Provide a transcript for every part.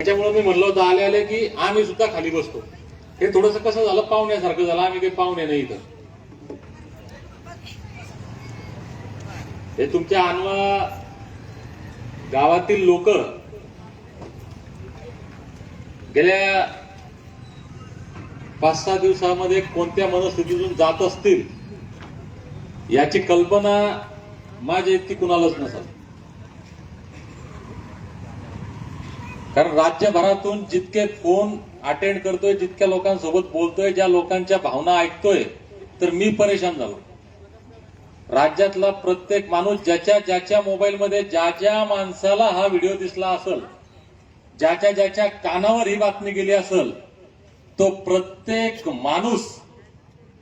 त्याच्यामुळे मी म्हणलं होतं आले आले की आम्ही सुद्धा खाली बसतो. हे थोडस कसं झालं? पाहुण्यासारखं झालं. आम्ही काही पाहुणे नाही इथं. हे तुमच्या अनवा गावातील लोक गेल्या पाच सहा दिवसामध्ये कोणत्या मनस्थितीतून जात असतील याची कल्पना माझ्या इतकी कुणालाच नसेल कारण राज्यभरातून जितके फोन अटेंड करतोय जितक्या लोकांसोबत बोलतोय ज्या लोकांच्या भावना ऐकतोय तर मी परेशान झालो. राज्यातला प्रत्येक माणूस ज्याच्या ज्याच्या मोबाईलमध्ये ज्या ज्या माणसाला हा व्हिडिओ दिसला असेल ज्याच्या ज्याच्या कानावर ही बातमी गेली असेल तो प्रत्येक माणूस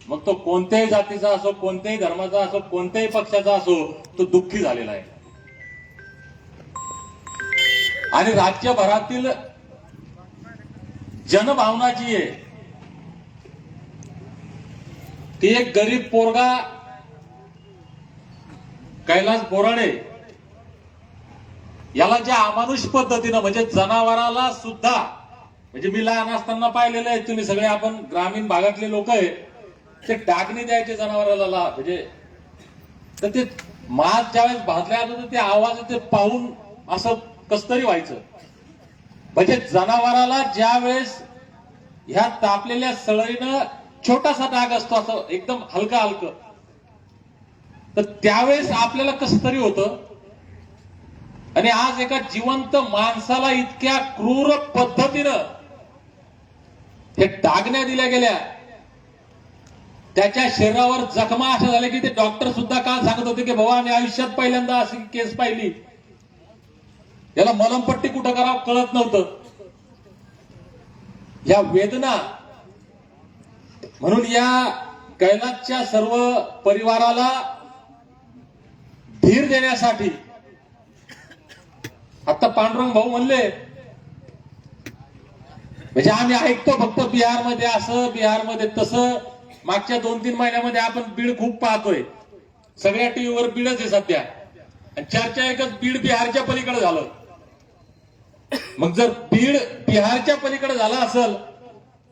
मग तो कोणत्याही जातीचा असो कोणत्याही धर्माचा असो कोणत्याही पक्षाचा असो तो दुःखी झालेला आहे. आणि राज्यभरातील जनभावना जी आहे ती एक गरीब पोरगा कैलास बोराडे याला ज्या अमानुष पद्धतीनं म्हणजे जनावराला सुद्धा म्हणजे मी लहान असताना पाहिलेलं आहे तुम्ही सगळे आपण ग्रामीण भागातले लोक आहे ते डागणी द्यायचे जनावराला ला- म्हणजे तर ते मास ज्यावेळेस भाजल्या जातो ते आवाज ते पाहून असं कसतरी व्हायचं? म्हणजे जनावराला ज्या वेळेस ह्या तापलेल्या सळईनं छोटासा डाग असतो असं एकदम हलका हलकं तर त्यावेळेस आपल्याला कसं तरी होतं? आणि आज एका जिवंत माणसाला इतक्या क्रूर पद्धतीनं हे डागण्या दिल्या गेल्या. त्याच्या शरीरावर जखमा अशा झाल्या की ते डॉक्टर सुद्धा काल सांगत होते की बाबा आम्ही आयुष्यात पहिल्यांदा अशी केस पाहिली. याला मलमपट्टी कुठं करावं कळत नव्हतं. या वेदना म्हणून या कैलासच्या सर्व परिवाराला धीर देण्यासाठी आता पांडुरंग भाऊ म्हणले म्हणजे आम्ही ऐकतो फक्त बिहारमध्ये असं बिहारमध्ये तसं. मागच्या दोन तीन महिन्यामध्ये आपण बीड खूप पाहतोय. सगळ्या टीव्हीवर बीडच आहे सध्या. आणि चर्चा एकच बीड बिहारच्या पलीकडे झालं. मग जर बीड बिहारच्या पलीकडे झाला असेल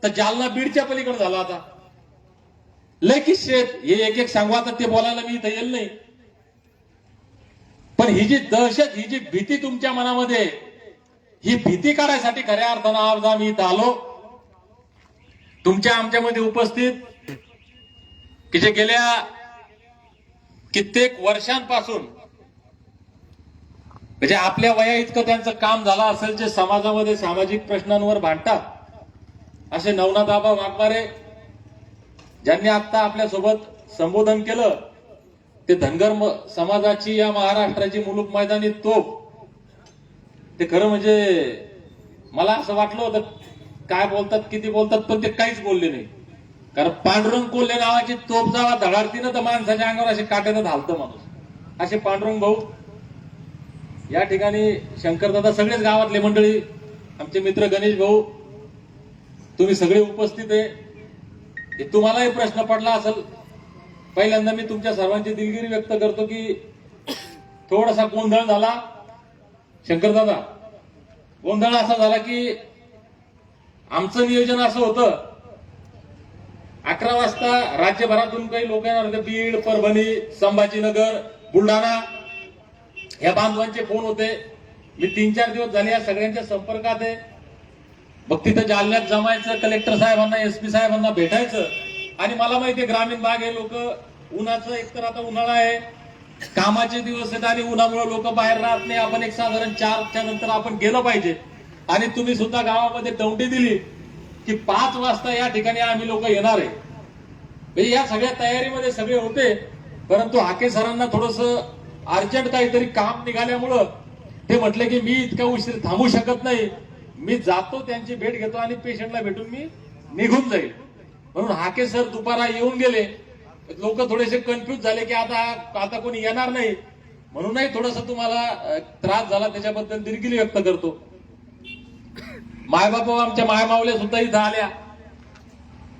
तर जालना बीडच्या पलीकडे झाला आता. लय किस्से हे एक एक सांगू आता ते बोलायला मी इथं येईल नाही. पण ही जी दहशत ही जी भीती तुमच्या मनामध्ये ही भीती काढायसाठी खऱ्या अर्थानं आज आम्ही इथं आलो. तुमच्या आमच्यामध्ये उपस्थित की जे गेल्या कित्येक वर्षांपासून म्हणजे आपल्या वया इतकं त्यांचं काम झालं असेल जे समाजामध्ये सामाजिक प्रश्नांवर भांडतात. असे नवनाथाबा वाघमारे ज्यांनी आता आपल्यासोबत संबोधन केलं ते धनगर म- समाजाची या महाराष्ट्राची मुलूक मैदानी तोप ते खरं म्हणजे मला असं वाटलं होतं काय बोलतात किती बोलतात पण ते काहीच बोलले नाही. कारण पांडुरंग कोल्हे नावाची तोप जावा धडाडती ना तर माणसाच्या अंगावर असे काट्यानं घालतं माणूस. असे पांडुरंग भाऊ या ठिकाणी शंकरदादा सगळेच गावातले मंडळी आमचे मित्र गणेश भाऊ तुम्ही सगळे उपस्थित आहे. तुम्हालाही प्रश्न पडला असेल. पहिल्यांदा मी तुमच्या सर्वांची दिलगिरी व्यक्त करतो की थोडासा गोंधळ झाला. शंकरदादा गोंधळ असा झाला की आमचं नियोजन असं होतं अकरा वाजता राज्यभरातून काही लोक येणार होते. बीड परभणी संभाजीनगर बुलढाणा या बांधवांचे फोन होते. मी तीन चार दिवस झाले या सगळ्यांच्या संपर्कात आहे. मग तिथं जालन्यात जमायचं कलेक्टर साहेबांना एसपी साहेबांना भेटायचं. आणि मला माहितीये ग्रामीण भाग हे लोक. उन्हाचं एकतर आता उन्हाळा आहे. कामाचे दिवस आहेत आणि उन्हामुळे लोक बाहेर राहत नाही. आपण एक साधारण चारच्या नंतर आपण गेलं पाहिजे. आणि तुम्ही सुद्धा गावामध्ये दौंडी दिली की पाच वाजता या ठिकाणी आम्ही लोक येणार आहे. म्हणजे या सगळ्या तयारीमध्ये सगळे होते. परंतु हाके सरांना थोडस अर्जंट काहीतरी काम निघाल्यामुळं ते म्हटले की मी इतका उशीर थांबू शकत नाही. मी जातो त्यांची भेट घेतो आणि पेशंटला भेटून मी निघून जाईल. म्हणून हाके सर दुपारा येऊन गेले. लोक थोडेसे कन्फ्युज झाले की आता आता कोणी येणार नाही. म्हणूनही थोडासा तुम्हाला त्रास झाला त्याच्याबद्दल दिलगिरी व्यक्त करतो. मायबापा आमच्या मायमावल्या सुद्धा इथं आल्या.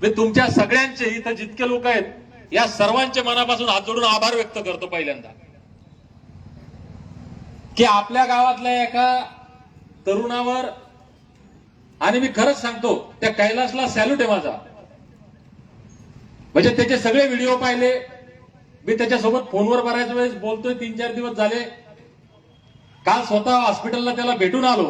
मी तुमच्या सगळ्यांचे इथं जितके लोक आहेत या सर्वांच्या मनापासून हात जोडून आभार व्यक्त करतो पहिल्यांदा. की आपल्या गावातल्या एका तरुणावर आणि मी खरंच सांगतो त्या कैलासला सॅल्यूट आहे माझा. म्हणजे त्याचे सगळे व्हिडिओ पाहिले. मी त्याच्यासोबत फोनवर बऱ्याच वेळेस बोलतोय तीन चार दिवस झाले. काल स्वतः हॉस्पिटलला त्याला भेटून आलो.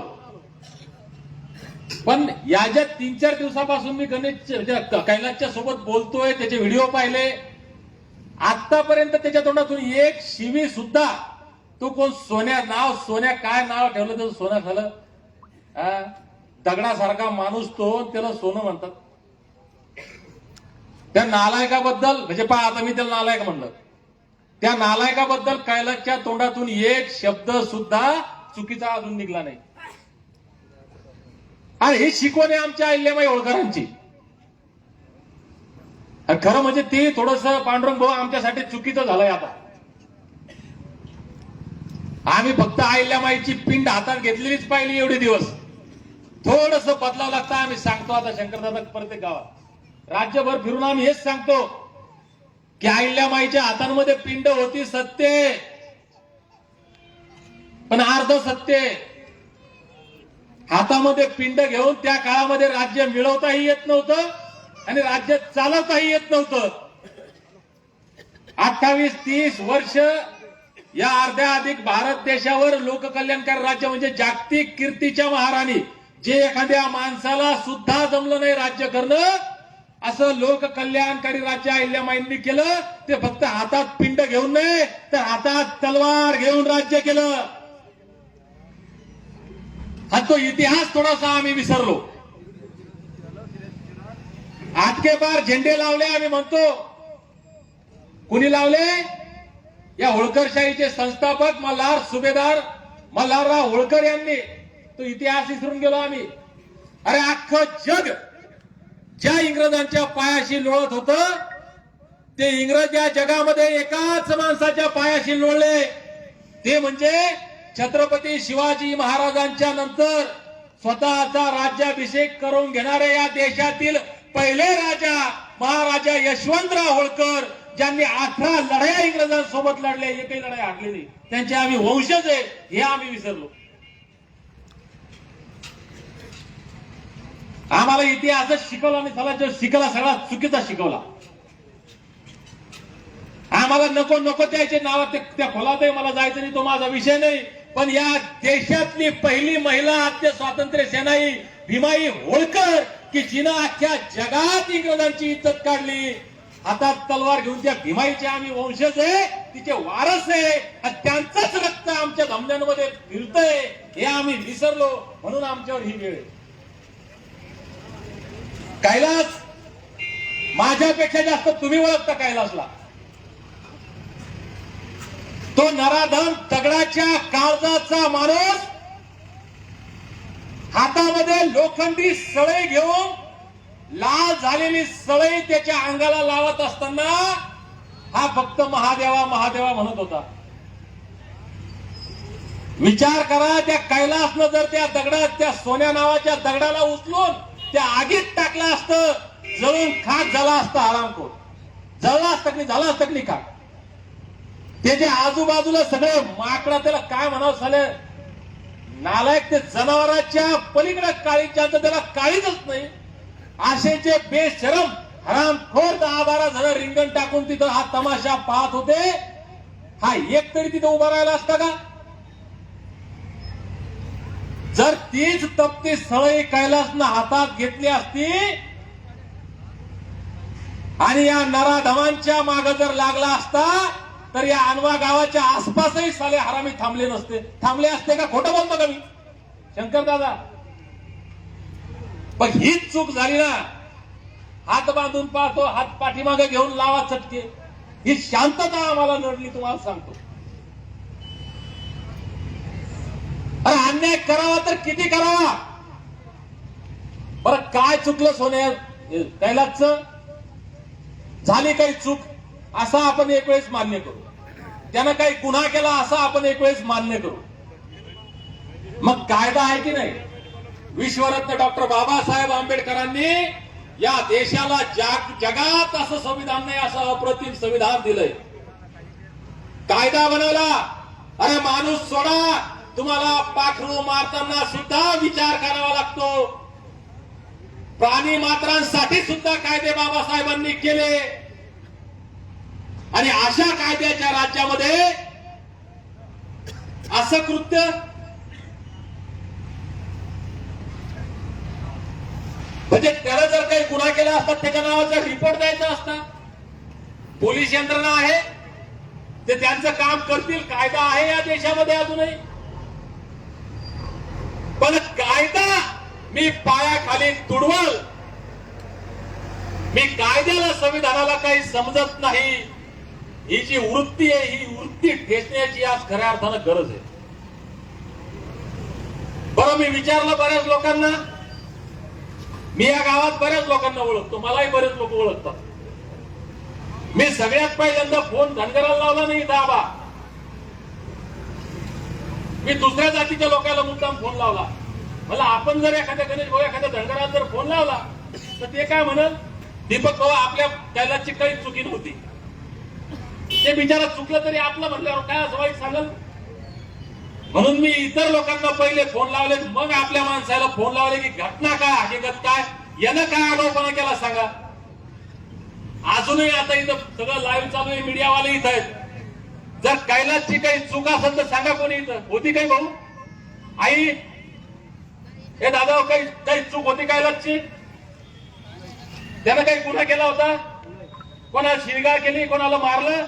पण या ज्या तीन चार दिवसापासून मी गणेश म्हणजे कैलासच्या सोबत बोलतोय त्याचे व्हिडिओ पाहिले. आतापर्यंत त्याच्या तोंडातून एक शिवी सुद्धा तू कोण सोन्या नाव सोन्या काय नाव ठेवलं तर सोनं झालं? दगडासारखा माणूस तो त्याला सोनं म्हणतात. त्या नालायकाबद्दल म्हणजे पहा आता मी त्याला नालायक म्हणलं. त्या नालायकाबद्दल कैलासच्या तोंडातून एक शब्द सुद्धा चुकीचा अजून निघला नाही. आणि ही शिकवण आहे आमच्या अहिल्याबाई होळकरांची. खरं म्हणजे ते थोडस पांडुरंग भाऊ आमच्यासाठी चुकीचं झालंय आता. आम्ही फक्त अहिल्यामाईची पिंड हातात घेतलेलीच पाहिली एवढे दिवस. थोडस बदलावं लागतं आम्ही सांगतो आता शंकरदादा प्रत्येक गावात. राज्यभर फिरून आम्ही हेच सांगतो की अहिल्यामाईच्या हातांमध्ये पिंड होती सत्य. पण अर्ध सत्य. हातामध्ये पिंड घेऊन त्या काळामध्ये राज्य मिळवताही येत नव्हतं आणि राज्य चालवताही येत नव्हतं. अठ्ठावीस तीस वर्ष या अर्ध्या अधिक भारत देशावर लोककल्याणकारी राज्य म्हणजे जागतिक कीर्तीच्या महाराणी. जे एखाद्या माणसाला सुद्धा जमलं नाही राज्य करणं असं लोककल्याणकारी राज्य अहिल्यामाईंनी केलं ते फक्त हातात पिंड घेऊन नाही तर हातात तलवार घेऊन राज्य केलं. हा तो इतिहास थोडासा आम्ही विसरलो. आजके पार झेंडे लावले आम्ही म्हणतो. कुणी लावले? या होळकरशाहीचे संस्थापक मल्हार सुभेदार मल्हारराव होळकर यांनी तो इतिहास विसरून गेलो आम्ही. अरे अख्खं जग ज्या इंग्रजांच्या पायाशी लोळत होत ते इंग्रज या जगामध्ये एकाच माणसाच्या पायाशी लोळले. ते म्हणजे छत्रपती शिवाजी महाराजांच्या नंतर स्वतःचा राज्याभिषेक करून घेणारे या देशातील पहिले राजा महाराजा यशवंतराव होळकर. ज्यांनी अठरा लढाया इंग्रजांसोबत लढल्या एकही लढाई हारली नाही. त्यांचे आम्ही वंशज आहे हे आम्ही विसरलो. आम्हाला इतिहासच शिकवला आणि सला जो शिकला सगळा चुकीचा शिकवला. आम्हाला नको नको त्याचे नाव त्या खोलातही मला जायचं नाही तो माझा विषय नाही. पण या देशातली पहिली महिला आद्य स्वातंत्र्य सेनाई भीमाई होळकर की जिनं अख्ख्या जगात इंग्रजांची इज्जत काढली हातात तलवार घेऊन त्या भीमाईचे आम्ही वंशज आहे तिचे वारस आहे आणि त्यांचंच रक्त आमच्या धमन्यांमध्ये फिरतय हे आम्ही विसरलो म्हणून आमच्यावर ही वेळ कैलास माझ्यापेक्षा जास्त तुम्ही ओळखता कैलासला. तो नराधम दगडाच्या काळजाचा माणूस हातामध्ये लोखंडी सळे घेऊन लाल झालेली सळई त्याच्या अंगाला लावत असताना हा फक्त महादेवा महादेवा म्हणत होता. विचार करा त्या कैलासनं जर त्या दगडात त्या सोन्या नावाच्या दगडाला उचलून त्या आगीत टाकलं असतं जळून खाक झाला असता आरामखोर जळला असतं की झाला असतं की खाक? त्याच्या आजूबाजूला सगळे माकडा त्याला काय म्हणावं झालं नालायक ते जनावराच्या पलीकडे काळीच्या त्याला काळीच नाही. असेचे बेशरम हरामखोर दहा बारा जण रिंगण टाकून तिथं हा तमाशा पाहत होते. हा एक तरी तिथं उभा राहिला असता का? जर तीच तप्ती सळई कैलासनं हातात घेतली असती आणि या नराधमांच्या माग जर लागला असता तर या अनवा गावाच्या आसपासही साले हरामी थांबले नसते. थांबले असते का खोटं बोलतो का मी? शंकर दादा पण हीच चूक झाली ना. हात बांधून पाहतो हात पाठीमागे घेऊन लावा चटके. ही शांतता आम्हाला नडली तुम्हाला सांगतो. अरे अन्याय करावा तर किती करावा? बरं काय चुकलं सोन्या कैलाच झाली काही चूक? असा आपण एक वेळेस मान्य करू. त्यानं काही गुन्हा केला असा आपण एक वेळेस मान्य करू. मग कायदा आहे की नाही? विश्वरत्न डॉक्टर बाबासाहेब आंबेडकरांनी या देशाला जाग जगात असं संविधान नाही असं अप्रतिम संविधान दिलंय. कायदा बनवला. अरे माणूस सोडा. तुम्हाला पाखरू मारताना सुद्धा विचार करावा लागतो. प्राणी मात्रांसाठी सुद्धा कायदे बाबासाहेबांनी केले. आणि अशा कायद्याच्या राज्यामध्ये असं कृत्य म्हणजे त्याला जर काही गुन्हा केला असता त्याच्या नावाचा रिपोर्ट द्यायचा असता पोलीस यंत्रणा आहे ते त्यांचं काम करतील. कायदा आहे या देशामध्ये अजूनही. पण कायदा मी पायाखाली तुडवल. मी कायद्याला संविधानाला काही समजत नाही. ही जी वृत्ती आहे ही वृत्ती ठेचण्याची आज खऱ्या अर्थानं गरज आहे. बरं मी विचारलं बऱ्याच लोकांना मी या गावात बऱ्याच लोकांना ओळखतो मलाही बरेच लोक ओळखतात. मी सगळ्यात पहिल्यांदा फोन धनगराला लावला नाही दाबा. मी दुसऱ्या जातीच्या लोकांना मुद्दाम फोन लावला. मला आपण जर एखाद्या गणेश भाऊ एखाद्या धनगराला जर फोन लावला तर ते काय म्हणल दीपक भाऊ आपल्या कैलाची काही चुकी नव्हती. ते बिचारा चुकलं तरी आपलं म्हणल्यावर काय असं वाईट सांगल? म्हणून मी इतर लोकांना पहिले फोन लावले मग आपल्या माणसाला फोन लावले की घटना काय हकीकत काय? यानं काय आगाऊपणा केला सांगा? अजूनही आता इथं सगळं लाईव्ह चालू आहे मीडियावाले इथं आहेत. जर कैलासची काही चूक असेल तर सांगा कोणी इथं. होती काही भाऊ? आई? हे दादा काही काही चूक होती कैलासची? त्यानं काही गुन्हा केला होता? कोणाला शिरगाळ केली कोणाला मारलं?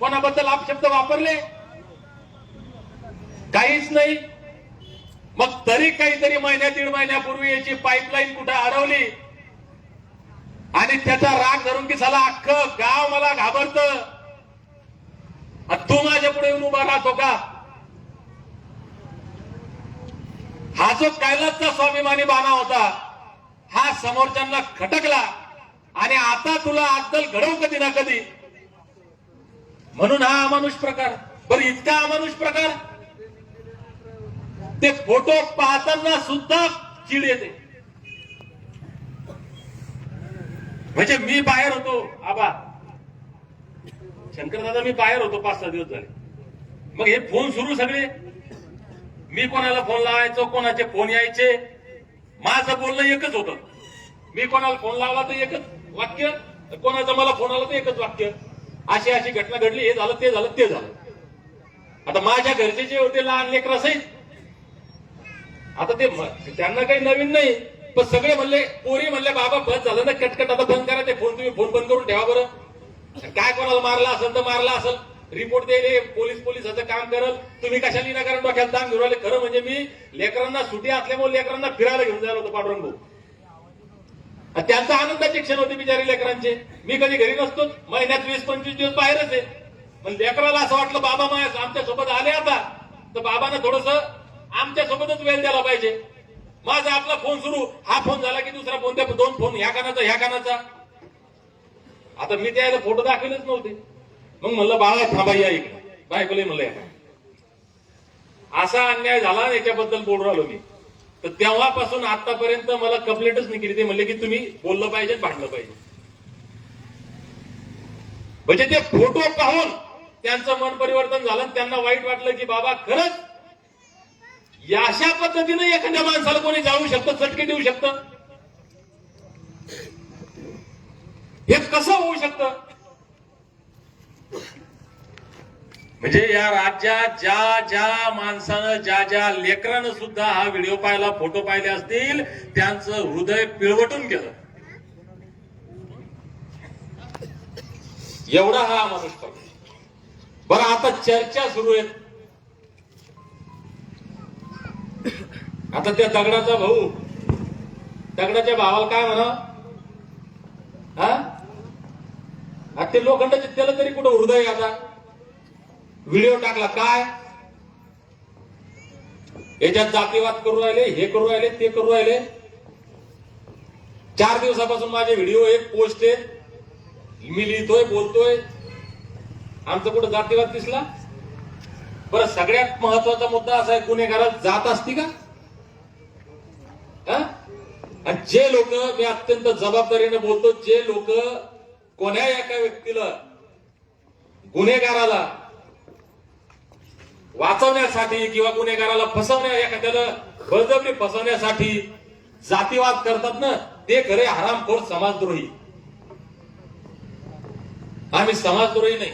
कोणाबद्दल अपशब्द वापरले? काहीच नाही. मग तरी काहीतरी महिन्या दीड महिन्यापूर्वी याची पाईपलाईन कुठे अडवली? आणि त्याचा राग धरून की झाला अख्खं गाव मला घाबरत. तू माझ्या पुढे येऊन उभा राहतो का? हा जो कैलासचा स्वाभिमानी बाणा होता हा समोरच्यांना खटकला. आणि आता तुला अद्दल घडव कधी ना कधी? म्हणून हा अमानुष प्रकार. बरं इतका अमानुष प्रकार ते फोटो पाहताना सुद्धा चिड येते म्हणजे मी बाहेर होतो आबा. शंकर दादा मी बाहेर होतो पाच सहा दिवस झाले. मग हे फोन सुरू सगळे. मी कोणाला फोन लावायचो कोणाचे फोन यायचे? माझं बोलणं एकच होतं. मी कोणाला फोन लावला तर एकच वाक्य कोणाचा मला फोन आला तर एकच वाक्य. अशी अशी घटना घडली हे झालं ते झालं ते झालं. आता माझ्या घरचे जे होते लहान लेकर सहित आता ते त्यांना काही नवीन नाही पण सगळे म्हणले पोरी म्हणले बाबा बंद झालं ना कटकट आता बंद करा ते फोन तुम्ही फोन बंद करून ठेवा बरं. काय कोणाला मारला असेल तर मारला असेल. रिपोर्ट द्यायले पोलीस पोलिसाचं काम करल. तुम्ही कशा विनाकारण डोक्यात दाम घेऊन राहिले? खरं म्हणजे मी लेकरांना सुटी असल्यामुळे लेकरांना फिरायला घेऊन जायला होतो पांडुरंग भाऊ. त्यांचा आनंदाचे क्षण होते बिचारी लेकरांचे. मी कधी घरी नसतो महिन्यात वीस पंचवीस दिवस बाहेरच आहे. पण लेकराला असं वाटलं बाबा माया आमच्यासोबत आले आता. तर बाबानं थोडस आमच्या सोबतच वेळ द्यायला पाहिजे. माझा आपला फोन सुरू. हा फोन झाला की दुसरा फोन त्या दोन फोन ह्या कानाचा ह्या कानाचा. आता मी त्याला फोटो दाखवलेच नव्हते. मग म्हणलं बाळा थांबा या इकडे. बायकोले म्हणलं या. असा अन्याय झाला याच्याबद्दल बोलू राहिलो मी. तर तेव्हापासून आतापर्यंत मला कम्प्लेंटच नाही केली. ते म्हणले की तुम्ही बोललं पाहिजे भांडलं पाहिजे. म्हणजे ते फोटो पाहून त्यांचं मन परिवर्तन झालं आणि त्यांना वाईट वाटलं की बाबा खरंच या अशा पद्धतीने एखाद्या माणसाला कोणी जाऊ शकतं चटके देऊ शकतं? हे कसं होऊ शकतं? म्हणजे या राज्यात ज्या ज्या माणसानं ज्या ज्या लेकरानं सुद्धा हा व्हिडिओ पाहिला फोटो पाहिले असतील त्यांचं हृदय पिळवटून गेलं. एवढा हा माणूस बरं आता चर्चा सुरू आहे आता त्या दगडाचा भाऊ दगडाच्या भावाला काय म्हणा हा? आता ते लोखंडाचे त्याला तरी कुठं हृदय आता? व्हिडिओ टाकला काय? याच्यात जातीवाद करू राहिले हे करू राहिले ते करू राहिले. चार दिवसापासून माझे व्हिडिओ एक पोस्ट आहेत मी लिहितोय बोलतोय. आमचा कुठं जातीवाद दिसला? बरं सगळ्यात महत्त्वाचा मुद्दा असा आहे गुन्हेगारात जात असती का? आणि जे लोक मी अत्यंत जबाबदारीने बोलतो जे लोक कोण्या एका व्यक्तीला गुन्हेगाराला वाचवण्यासाठी किंवा गुन्हेगाराला फसवण्या एखाद्याला बळजबरी फसवण्यासाठी जातीवाद करतात ना ते खरे हरामखोर समाजद्रोही. आम्ही समाजद्रोही नाही.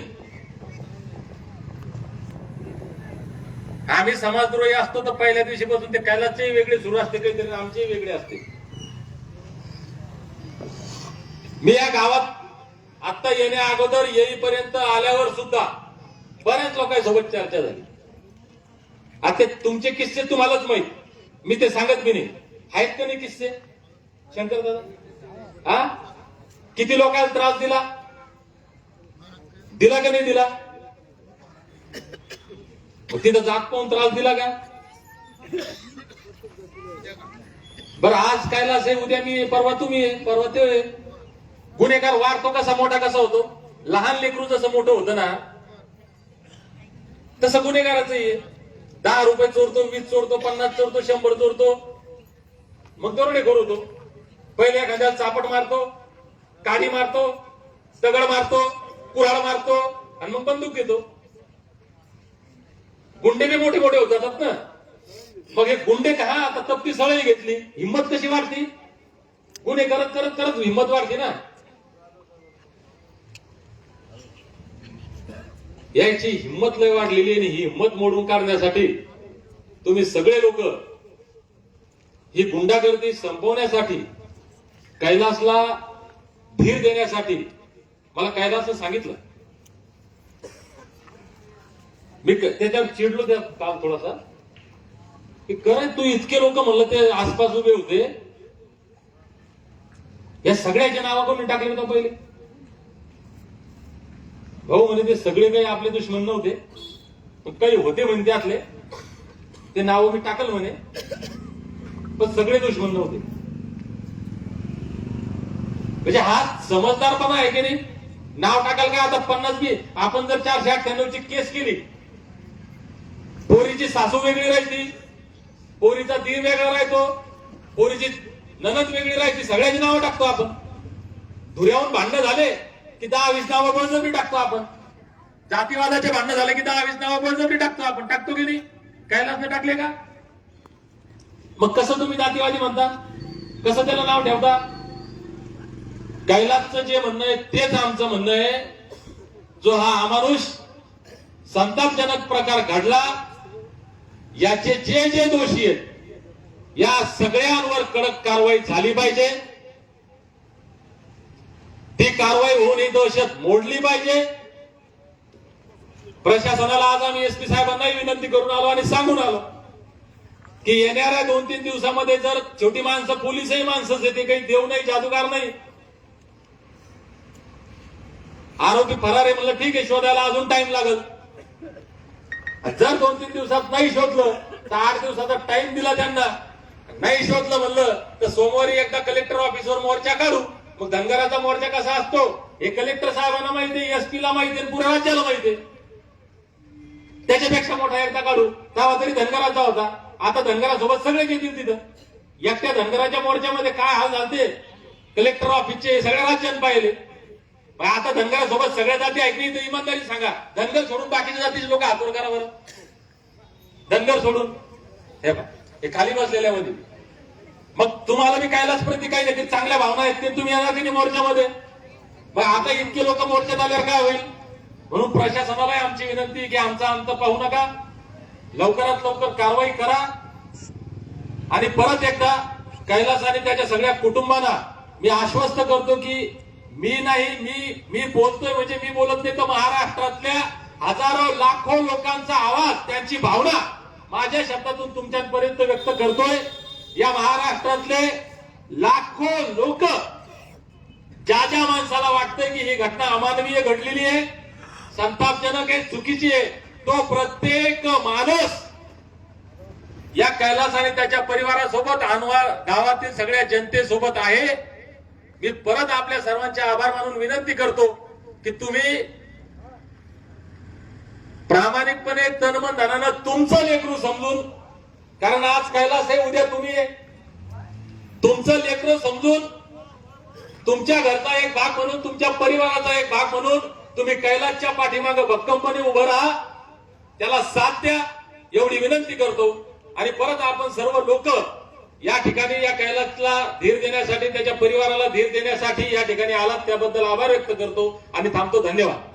आम्ही समाजद्रोही असतो तर पहिल्या दिवशीपासून ते कैलासचेही वेगळे सुरू असते काहीतरी आमचेही वेगळे असते. मी या गावात आता येण्या अगोदर येईपर्यंत आल्यावर सुद्धा बऱ्याच लोकांसोबत चर्चा झाली. आता तुमचे किस्से तुम्हालाच माहीत. मी ते सांगत बी नाही. आहेत का नाही किस्से? शंकर दादा? हा? किती लोकांना त्रास दिला? दिला का नाही दिला? तिथं जात पाहून त्रास दिला का? बरं आज कैलास आहे उद्या मी परवा तुम्ही आहे परवा ते. गुन्हेगार वाढतो कसा मोठा कसा होतो? लहान लेकरू जसं मोठं होतं ना तसं गुन्हेगाराचं आहे दहा रुपये चोरतो वीस चोरतो पन्नास चोरतो शंभर चोरतो. मग दरोडेखोर होतो. पहिले एखाद्याला चापट मारतो काडी मारतो दगड मारतो कुऱ्हाड मारतो आणि मग बंदूक घेतो. गुंडे बी मोठे मोठे होत जातात ना. मग हे गुंडे का आता तप्ती सवय घेतली. हिंमत कशी वाढती? गुन्हे करत करत करत हिंमत वाढते ना. याची हिंमत लय वाढलेली आहे आणि ही हिंमत मोडून काढण्यासाठी तुम्ही सगळे लोक ही गुंडागर्दी संपवण्यासाठी कैलासला धीर देण्यासाठी मला कैलासनं सांगितलं. मी त्याच्यावर चिडलो त्या काल थोडासा. की करे तू इतके लोक म्हणलं ते आसपास उभे होते. या सगळ्याच्या नावाकडून टाकले होते पहिले. भाऊ म्हणे ते सगळे काही आपले दुश्मन नव्हते. काही होते म्हणे त्यातले. ते नाव मी टाकल म्हणे. पण सगळे दुश्मन नव्हते. म्हणजे हा समजदारपणा आहे की नाही? नाव टाकाल का आता? पन्नास बी. आपण जर चारशे अठ्ठ्याण्णव ची केस केली. पोरीची सासू वेगळी राहायची. पोरीचा दीर वेगळा राहतो. पोरीची ननद वेगळी राहायची. सगळ्याची नावं टाकतो आपण. धुऱ्याहून भांडणं झाले. की दहा वीस नावं बळजबरी टाकतो आपण. जातीवादाचे भांडणं झाले की दहा वीस नावं बळजबरी टाकतो आपण. टाकतो की नाही? कैलासने टाकले का? मग कसं तुम्ही जातीवादी म्हणता? कसं त्याला नाव ठेवता? कैलासचं जे म्हणणं आहे तेच आमचं म्हणणं आहे. जो हा अमानुष संतापजनक प्रकार घडला याचे जे जे दोषी आहेत या सगळ्यांवर कडक कारवाई झाली पाहिजे. ती कारवाई होऊन ही दहशत मोडली पाहिजे. प्रशासनाला आज आम्ही एसपी साहेबांनाही विनंती करून आलो आणि सांगून आलो की येणाऱ्या दोन तीन दिवसामध्ये जर छोटी माणसं पोलीसही माणसंच येते काही देव नाही जादूगार नाही. आरोपी फरार आहे म्हणलं ठीक आहे शोधायला अजून टाइम लागल. जर दोन तीन दिवसात नाही शोधलं तर आठ दिवसाचा टाइम दिला त्यांना. नाही शोधलं म्हणलं तर सोमवारी एकदा कलेक्टर ऑफिसवर मोर्चा काढू. मग धनगराचा मोर्चा कसा असतो? हे कलेक्टर साहेबांना माहिती आहे एसपी ला माहिती आहे पुऱ्या राज्याला माहिती आहे. त्याच्यापेक्षा मोठा एकदा काढू. तेव्हा तरी धनगराचा होता. आता धनगरासोबत सगळे येतील तिथं. एकट्या धनगराच्या मोर्चामध्ये काय हाल झालते? कलेक्टर ऑफिसचे सगळ्या राज्यात पाहिले. आता धनगरासोबत सगळ्या जाती ऐकली तर इमानदारी सांगा. धनगर सोडून बाकीच्या जातीचे लोक हातवर करा बरं. धनगर सोडून. हे बा हे खाली बसलेल्या मध्ये. मग तुम्हाला बी कायलाच प्रति काही नाही चांगल्या भावना आहेत ते तुम्ही येणार की नाही मोर्चामध्ये मग आता इतके लोक मोर्चात आल्यावर काय होईल? म्हणून प्रशासनाला आमची विनंती की आमचा अंत पाहू नका. लवकरात लवकर कारवाई करा. आणि परत एकदा कैलास आणि त्याच्या सगळ्या कुटुंबांना मी आश्वस्त करतो की मी नाही मी मी बोलतोय म्हणजे मी बोलत नाही तर महाराष्ट्रातल्या हजारो लाखो लोकांचा आवाज त्यांची भावना माझ्या शब्दातून तुमच्यापर्यंत व्यक्त करतोय. या महाराष्ट्रातले लाखो लोक ज्या ज्या माणसाला वाटतंय की ही घटना अमानवीय घडलेली आहे संतापजनक आहे चुकीची आहे तो प्रत्येक माणूस या कैलास आणि त्याच्या परिवारासोबत अनवार गावातील सगळ्या जनतेसोबत आहे. मी परत आपल्या सर्वांचे आभार मानून विनंती करतो की तुम्ही प्रामाणिकपणे तनमन धनानं तुमचं लेकरू समजून कारण आज कैलास आहे उद्या तुम्ही तुमचं लेकर समजून तुमच्या घरचा एक भाग म्हणून तुमच्या परिवाराचा एक भाग म्हणून तुम्ही कैलासच्या पाठीमागे भक्कमपणे उभं राहा. त्याला साथ द्या. एवढी विनंती करतो. आणि परत आपण सर्व लोक या ठिकाणी या कैलासला धीर देण्यासाठी त्याच्या परिवाराला धीर देण्यासाठी या ठिकाणी आलात त्याबद्दल आभार व्यक्त करतो. आणि थांबतो. धन्यवाद.